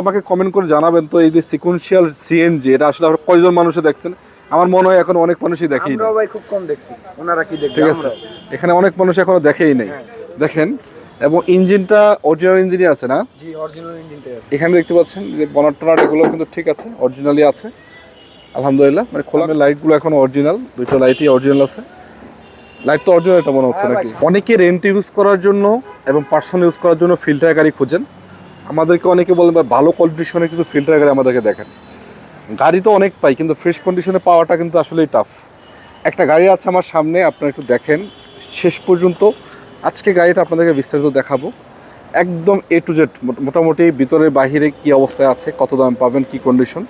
আমাকে কমেন্ট করে জানাবেন তো এই যে সিকুয়েন্সিয়াল সিএনজি এটা আসলে আপনারা কয়জন মানুষে দেখছেন? আমার মনে হয় এখন অনেক মানুষই দেখেই না আমরাও ভাই খুব কম দেখছি। ওনারা কি দেখবে? ঠিক আছে। আমরাও। এখানে অনেক মানুষ এখনও দেখেই নেই। হ্যাঁ। দেখেন এবং ইঞ্জিনটা অরিজিনাল ইঞ্জিনই আছে না? জি অরিজিনাল ইঞ্জিনটাই আছে। এখানে দেখতে পাচ্ছেন যে বনার টনার এগুলো কিন্তু ঠিক আছে অরিজিনালি আছে। আলহামদুলিল্লাহ মানে খোলা লাইটগুলো এখন অরিজিনাল দুটো লাইটই অরিজিনাল আছে। লাইট তো অরিজিনাল এটা মনে হচ্ছে হ্যাঁ নাকি? অনেকে রেন্ট ইউজ করার জন্য এবং পার্সোনাল ইউজ করার জন্য ফিল্টার গাড়ি খোঁজেন। আমাদেরকে অনেকে বলেন বা ভালো কন্ডিশনে কিছু ফিল্টার গাড়ি আমাদেরকে দেখেন। গাড়ি তো অনেক পাই, কিন্তু ফ্রেশ কন্ডিশনে পাওয়াটা কিন্তু আসলেই টাফ একটা গাড়ি আছে আমার সামনে, আপনারা একটু দেখেন। শেষ পর্যন্ত, আজকে গাড়িটা আপনাদেরকে বিস্তারিত দেখাবো। একদম এ টু জেড মোটামুটি ভিতরে বাহিরে কি অবস্থায় আছে, কত দাম পাবেন, কি কন্ডিশন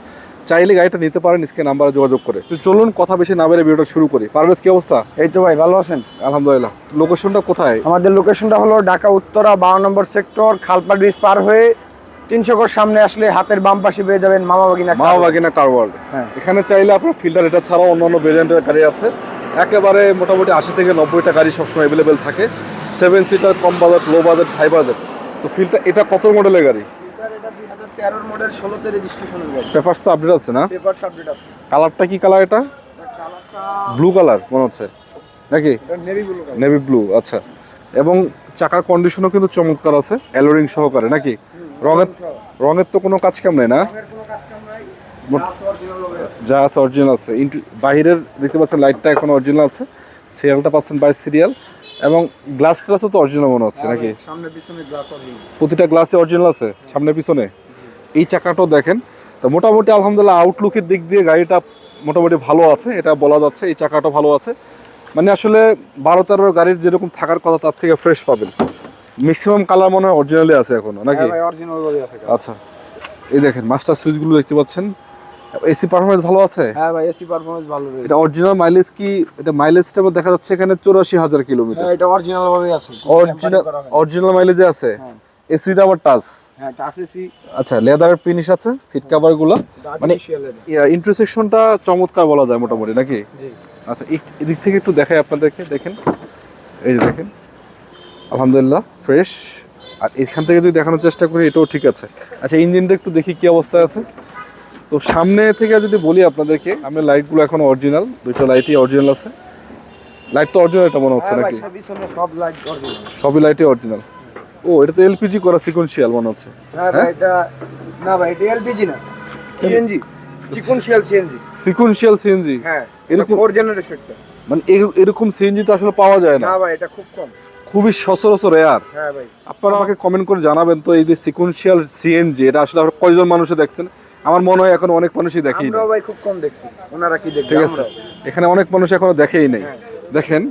চাইলে গাড়িটা নিতে পারেন স্ক্রিন নাম্বারে যোগাযোগ করে। তো চলুন কথা বেশি না বেড়ে ভিডিওটা শুরু করি। পারভেজ কি অবস্থা? এই তো ভাই ভালো আছেন? আলহামদুলিল্লাহ। লোকেশনটা কোথায়? আমাদের লোকেশনটা হলো ঢাকা উত্তরা বারো নম্বর সেক্টর খালপা ব্রিজ পার হয়ে তিনশো কোর সামনে আসলে হাতের বাম পাশে পেয়ে যাবেন মামা বাগিনা মা বাগিনা কার ওয়ার্ল্ড হ্যাঁ। এখানে চাইলে আপনার ফিল্টার এটা ছাড়াও অন্যান্য ভেরিয়েন্টের গাড়ি আছে। একেবারে মোটামুটি আশি থেকে নব্বইটা গাড়ি সবসময় অ্যাভেলেবেল থাকে। সেভেন সিটার কম budget low budget high budget তো ফিল্টার এটা কত মডেলের গাড়ি? এটা দুই হাজার তেরোর রেজিস্ট্রেশনের গাড়ি পেপারস তো আপডেট আছে না? পেপার আপডেট আছে। কালারটা কি কালার এটা? ব্লু কালার মনে হচ্ছে। নাকি? নেভি ব্লু নেভি ব্লু আচ্ছা। এবং চাকার কন্ডিশনও কিন্তু চমৎকার আছে অ্যালোরিং সহকারে নাকি? রঙের রঙের তো কোনো কাজ কাম নেই না? যা আছে। অরিজিনাল আছে। ইন্টু বাহিরের দেখতে পাচ্ছেন লাইটটা এখন অরিজিনাল আছে। সিরিয়ালটা পাচ্ছেন বাই সিরিয়াল এবং গ্লাস ট্লাসও তো অরিজিনাল মনে হচ্ছে নাকি? সামনে পিছনে গ্লাস অরিজিনাল প্রতিটা গ্লাসে অরিজিনাল আছে সামনে পিছনে? এই চাকাটাও দেখেন। তো মোটামুটি আলহামদুলিল্লাহ আউটলুকের দিক দিয়ে গাড়িটা মোটামুটি ভালো আছে এটা বলা যাচ্ছে এই চাকাটা ভালো আছে। মানে আসলে বারো তেরো গাড়ির যেরকম থাকার কথা তার থেকে ফ্রেশ পাবেন। ম্যাক্সিমাম কালার মনে হয় অরিজিনালি আছে এখনও নাকি? গাড়ি আছে আচ্ছা। এই দেখেন মাস্টার সুইচগুলো দেখতে পাচ্ছেন। এসি পারফরমেন্স ভালো আছে? হ্যাঁ ভাই এসি পারফরম্যান্স ভালো রয়েছে। এটা অরিজিনাল মাইলেজ কি এটা মাইলেজটা দেখা যাচ্ছে এখানে চৌরাশি হাজার কিলোমিটার হ্যাঁ এটা অরিজিনাল ভাবেই আছে। অরিজিনাল অরিজিনাল মাইলেজে আছে? হ্যাঁ। এসিটা আবার টাচ হ্যাঁ টাচ এসি আচ্ছা লেদার ফিনিশ আছে সিট কভারগুলো। মানে ইন্টারসেকশনটা চমৎকার বলা যায় মোটামুটি নাকি? জি। আচ্ছা এই- এদিক থেকে একটু দেখাই আপনাদেরকে দেখেন। এই যে দেখেন। আলহামদুলিল্লাহ ফ্রেশ আর এখান থেকে যদি দেখানোর চেষ্টা করি এটাও ঠিক আছে। আচ্ছা ইঞ্জিনটা একটু দেখি কি অবস্থায় আছে। তো সামনে থেকে যদি বলি আপনাদেরকে আমি লাইটগুলো এখন অরিজিনাল দুটো লাইটই অরিজিনাল আছে। লাইট তো অরিজিনাল এটা মনে হচ্ছে হ্যাঁ নাকি? সব লাইট অরিজিনাল সবই লাইটই অরিজিনাল ও এটা তো এলপিজি করা সিকোয়েন্সিয়াল মনে হচ্ছে। হ্যাঁ এটা না ভাই এটা এলপিজি না CNG sequential CNG sequential CNG হ্যাঁ এরকম- এরকম ফোর জেনারেশনটা মানে এরকম সিএনজি তো আসলে পাওয়া যায় না। না ভাই এটা খুব কম। খুবই সচরাচর রেয়ার হ্যাঁ ভাই। আপনারা আমাকে কমেন্ট করে জানাবেন তো এই যে সিকোয়েন্সিয়াল সিএনজি এটা আসলে আপনারা কয়জন মানুষে দেখছেন? আমার মনে হয় এখন অনেক মানুষই দেখেই না ভাই খুব কম দেখছি। ওনারা কি ঠিক আছে। এখানে অনেক মানুষ এখনও দেখেই নেই। হ্যাঁ। দেখেন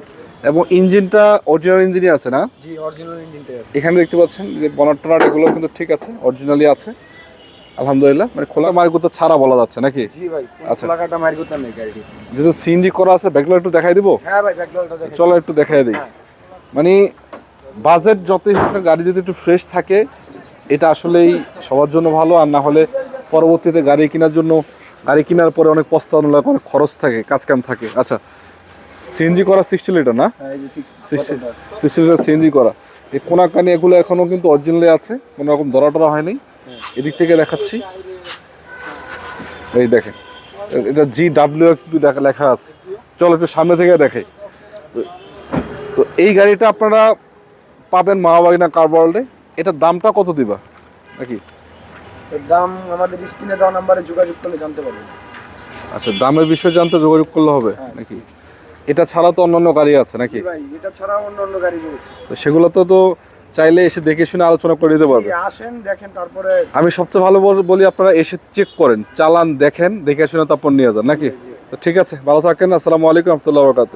এবং ইঞ্জিনটা অরিজিনাল ইঞ্জিনই আছে না? জি অরিজিনাল ইঞ্জিনটাই আছে। এখানে দেখতে পাচ্ছেন যে বনার টনার এগুলো কিন্তু ঠিক আছে অরিজিনালি আছে। আলহামদুলিল্লাহ মানে খোলা মার্গুতা ছাড়া বলা যাচ্ছে নাকি? জি ভাই আচ্ছা। লাগাটা মারি করতে নেই গাড়ি যেহেতু সিএনজি করা আছে ব্যাকগুলো একটু দেখাই দিব? হ্যাঁ ভাই ব্যাকগ্রাউন্ডটা দেখে চলো একটু দেখাই দিই। হ্যাঁ। মানে বাজেট যতই হোক গাড়ি যদি একটু ফ্রেশ থাকে এটা আসলেই সবার জন্য ভালো। আর না হলে পরবর্তীতে গাড়ি কেনার জন্য গাড়ি কেনার পরে অনেক পস্তানো লাগে অনেক খরচ থাকে কাজ কাম থাকে। আচ্ছা সিএনজি করা সিক্সটি লিটার না? হ্যাঁ সিক্সটি লিটার সিএনজি করা। এই কোনাকানি এগুলো এখনও কিন্তু অরিজিনালি আছে কোনো রকম ধরা টরা হয়নি এদিক থেকে দেখাচ্ছি। এই দেখেন এটা জি ডাব্লিউ এক্স বি লেখা আছে। চলো একটু সামনে থেকে দেখে। তো- এই গাড়িটা আপনারা পাবেন মাহাবাগিনা কার ওয়ার্ল্ডে এটার দামটা কত দিবা? নাকি? দাম আমাদের স্ক্রিনে দেওয়া নাম্বারে যোগাযোগ করলে জানতে পারবেন। আচ্ছা দামের বিষয়ে জানতে যোগাযোগ করলে হবে নাকি? এটা ছাড়া তো অন্যান্য গাড়ি আছে নাকি? ভাই এটা ছাড়াও অন্য অন্য গাড়ি রয়েছে। তো সেগুলো তো তো চাইলে এসে দেখে শুনে আলোচনা করে দিতে পারবে। আসেন দেখেন তারপরে আমি সবচেয়ে ভালো বল- আপনারা এসে চেক করেন চালান দেখেন দেখে শুনে তারপর নিয়ে যান নাকি? তো ঠিক আছে ভালো থাকেন আসসালামু আলাইকুম রহমতুল্লাহ বরকাত